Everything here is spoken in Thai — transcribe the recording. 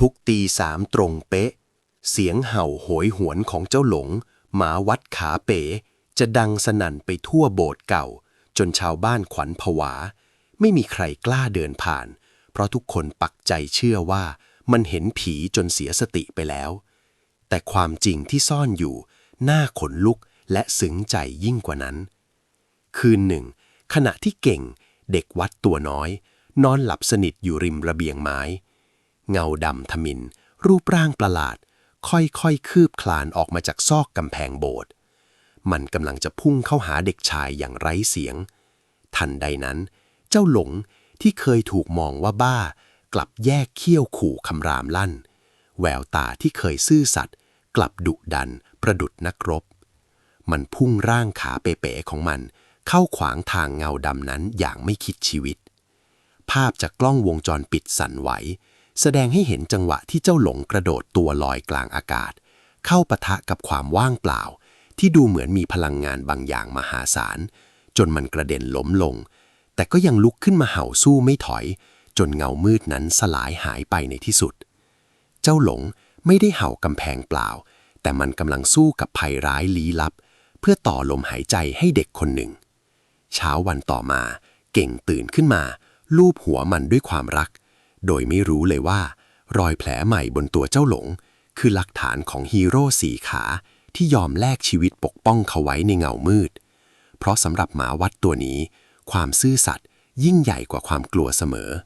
ทุกตีสามตรงเป๊ะ เสียงเห่าโหยหวนของเจ้าหลง หมาวัดขาเป๋ จะดังสนั่นไปทั่วโบสถ์เก่า จนชาวบ้านขวัญผวา ไม่มีใครกล้าเดินผ่าน เพราะทุกคนปักใจเชื่อว่ามันเห็นผีจนเสียสติไปแล้ว แต่ความจริงที่ซ่อนอยู่น่าขนลุกและซึ้งใจยิ่งกว่านั้น คืนหนึ่ง ขณะที่เก่ง เด็กวัดตัวน้อย นอนหลับสนิทอยู่ริมระเบียงไม้ เงาดำทมิน รูปร่างประหลาด ค่อยๆ คืบคลานออกมาจากซอกกำแพงโบสถ์มันกำลังจะพุ่งเข้าหาเด็กชายอย่างไร้เสียง ทันใดนั้น เจ้าหลงที่เคยถูกมองว่าบ้า กลับแยกเขี้ยวขู่คำรามลั่น แววตาที่เคยซื่อสัตย์กลับดุดัน ประดุดนักรบ มันพุ่งร่างขาเป๋ๆของมันเข้าขวางทางเงาดำนั้นอย่างไม่คิดชีวิต ภาพจากกล้องวงจรปิดสั่นไหว แสดงให้เห็นจังหวะที่เจ้าหลงกระโดดตัวลอยกลางอากาศ เข้าปะทะกับความว่างเปล่า ที่ดูเหมือนมีพลังงานบางอย่างมหาศาล จนมันกระเด็นล้มลง แต่ก็ยังลุกขึ้นมาเห่าสู้ไม่ถอย จนเงามืดนั้นสลายหายไปในที่สุด เจ้าหลงไม่ได้เห่ากำแพงเปล่า แต่มันกำลังสู้กับภัยร้ายลี้ลับ เพื่อต่อลมหายใจให้เด็กคนหนึ่ง เช้าวันต่อมา เก่งตื่นขึ้นมา ลูบหัวมันด้วยความรัก โดยไม่รู้เลยว่า รอยแผลใหม่บนตัวเจ้าหลง คือหลักฐานของฮีโร่สีขาที่ยอมแลกชีวิตปกป้องเขาไว้ในเงามืด เพราะสำหรับหมาวัดตัวนี้ ความซื่อสัตย์ยิ่งใหญ่กว่าความกลัวเสมอ